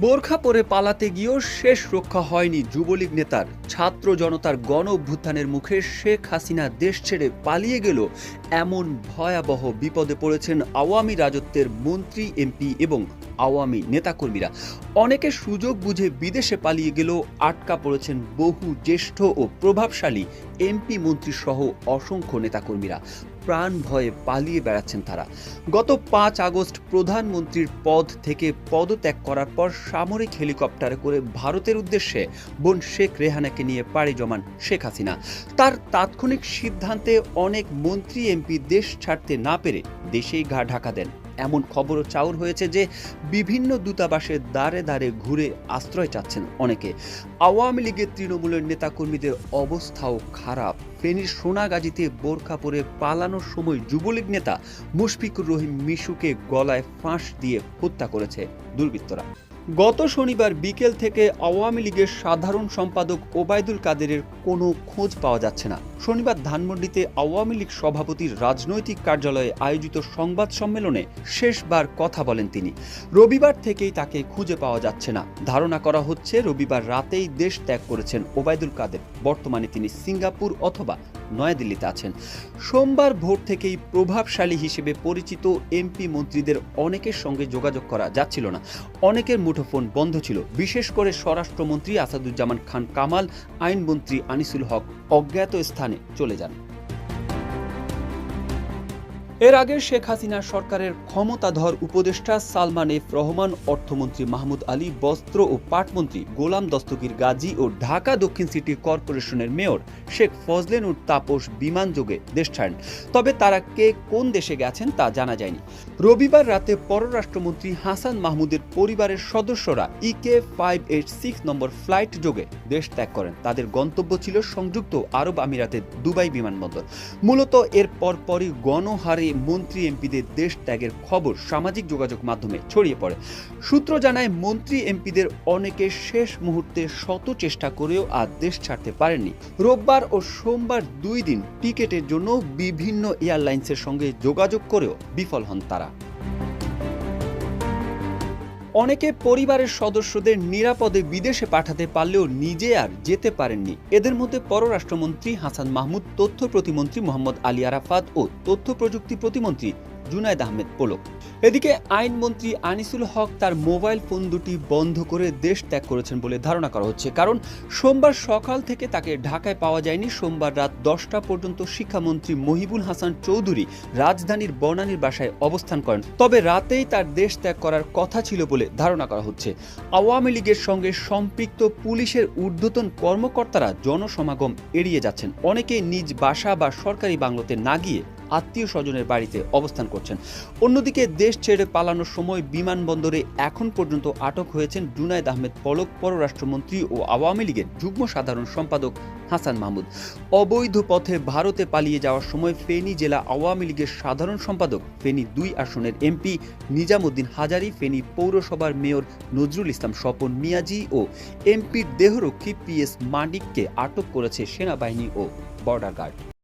বোরখা পরে পালাতে গিয়েও শেষ রক্ষা হয়নি যুবলীগ নেতার। ছাত্র জনতার গণ অভ্যুত্থানের মুখে শেখ হাসিনা দেশ ছেড়ে পালিয়ে গেল এমন ভয়াবহ বিপদে পড়েছেন আওয়ামী রাজত্বের মন্ত্রী, এমপি এবং আওয়ামী নেতাকর্মীরা। অনেকে সুযোগ বুঝে বিদেশে পালিয়ে গেলেও আটকা পড়েছেন বহু জ্যেষ্ঠ ও প্রভাবশালী এমপি মন্ত্রী সহ অসংখ্য নেতাকর্মীরা। প্রাণ ভয়ে পালিয়ে বেড়াচ্ছেন তারা। গত পাঁচ আগস্ট প্রধানমন্ত্রীর পদ থেকে পদত্যাগ করার পর সামরিক হেলিকপ্টারে করে ভারতের উদ্দেশ্যে বোন শেখ রেহানাকে নিয়ে পাড়ি জমান শেখ হাসিনা। তার তাৎক্ষণিক সিদ্ধান্তে অনেক মন্ত্রী, এমপি দেশ ছাড়তে না পেরে দেশেই ঘা ঢাকা দেন। এমন খবরও চাউর হয়েছে যে বিভিন্ন দূতাবাসের দ্বারে দ্বারে ঘুরে আশ্রয় চাচ্ছেন অনেকে। আওয়ামী লীগের তৃণমূলের নেতাকর্মীদের অবস্থাও খারাপ। ফেনীর সোনাগাজীতে বোরখা পরে পালানোর সময় যুবলীগ নেতা মুশফিকুর রহিম মিশুকে গলায় ফাঁস দিয়ে হত্যা করেছে দুর্বৃত্তরা। গত শনিবার বিকেল থেকে আওয়ামী লীগের সাধারণ সম্পাদক ওবায়দুল কাদেরের কোনো খোঁজ পাওয়া যাচ্ছে না। শনিবার ধানমন্ডিতে আওয়ামী লীগ সভাপতির রাজনৈতিক কার্যালয়ে আয়োজিত সংবাদ সম্মেলনে শেষবার কথা বলেন তিনি। রবিবার থেকেই তাকে খুঁজে পাওয়া যাচ্ছে না। ধারণা করা হচ্ছে রবিবার রাতেই দেশ ত্যাগ করেছেন ওবায়দুল কাদের। বর্তমানে তিনি সিঙ্গাপুর অথবা নয়াদিল্লিতে আছেন। সোমবার ভোর থেকেই প্রভাবশালী হিসেবে পরিচিত এমপি মন্ত্রীদের অনেকের সঙ্গে যোগাযোগ করা যাচ্ছিল না। অনেকের মুঠোফোন বন্ধ ছিল। বিশেষ করে স্বরাষ্ট্রমন্ত্রী আসাদুজ্জামান খান কামাল, আইনমন্ত্রী আনিসুল হক অজ্ঞাত স্থানে চলে যান। এর আগে শেখ হাসিনা সরকারের ক্ষমতাধর উপদেষ্টা সালমান এফ রহমান, অর্থমন্ত্রী মাহমুদ আলী, বস্ত্র ও পাটমন্ত্রী গোলাম দস্তগীর গাজী ও ঢাকা দক্ষিণ সিটি কর্পোরেশনের মেয়র শেখ ফজলেন উর তাপস বিমান যোগে দেশ ছাড়েন। তবে তারা কে কোন দেশে গেছেন তা জানা যায়নি। রবিবার রাতে পররাষ্ট্রমন্ত্রী হাসান মাহমুদের পরিবারের সদস্যরা EK five eight six number flight যোগে দেশ ত্যাগ করেন। তাদের গন্তব্য ছিল সংযুক্ত আরব আমিরাতের দুবাই বিমানবন্দর। মূলত এর পরপরই গণহারে মন্ত্রী এমপিদের দেশ ত্যাগের খবর সামাজিক যোগাযোগ মাধ্যমে ছড়িয়ে পড়ে। সূত্র জানায়, মন্ত্রী এমপিদের অনেকে শেষ মুহূর্তে শত চেষ্টা করেও আর দেশ ছাড়তে পারেননি। রোববার ও সোমবার দুই দিন টিকেটের জন্য বিভিন্ন এয়ারলাইন্সের সঙ্গে যোগাযোগ করেও বিফল হন তারা। অনেকে পরিবারের সদস্যদের নিরাপদে বিদেশে পাঠাতে পারলেও নিজে আর যেতে পারেননি। এদের মধ্যে পররাষ্ট্রমন্ত্রী হাসান মাহমুদ, তথ্য প্রতিমন্ত্রী মোহাম্মদ আলী আরাফাত ও তথ্য প্রযুক্তি প্রতিমন্ত্রী জুনায়দ আহমেদ পোলক। এদিকে আইনমন্ত্রী আনিসুল হক তার মোবাইল ফোন দুটি বন্ধ করে দেশ ত্যাগ করেছেন বলে ধারণা করা হচ্ছে। কারণ সোমবার সকাল থেকে তাকে ঢাকায় পাওয়া যায়নি। সোমবার রাত দশটা পর্যন্ত শিক্ষামন্ত্রী মহিবুল হাসান চৌধুরী রাজধানীর বনানীর বাসায় অবস্থান করেন। তবে রাতেই তার দেশ ত্যাগ করার কথা ছিল বলে ধারণা করা হচ্ছে। আওয়ামী লীগের সঙ্গে সম্পৃক্ত পুলিশের ঊর্ধ্বতন কর্মকর্তারা জনসমাগম এড়িয়ে যাচ্ছেন। অনেকেই নিজ বাসা বা সরকারি বাংলোতে না গিয়ে আত্মীয় স্বজনের বাড়িতে অবস্থান করছেন। অন্যদিকে দেশ ছেড়ে পালানোর সময় বিমানবন্দরে এখন পর্যন্ত আটক হয়েছেন জুনায়দ আহমেদ পলক, পররাষ্ট্রমন্ত্রী ও আওয়ামী লীগের যুগ্ম সাধারণ সম্পাদক হাসান মাহমুদ। অবৈধ পথে ভারতে পালিয়ে যাওয়ার সময় ফেনী জেলা আওয়ামী লীগের সাধারণ সম্পাদক, ফেনী দুই আসনের এমপি নিজামুদ্দিন হাজারি, ফেনী পৌরসভার মেয়র নজরুল ইসলাম স্বপন মিয়াজি ও এমপির দেহরক্ষী পি এস মানিককে আটক করেছে সেনাবাহিনী ও বর্ডার গার্ড।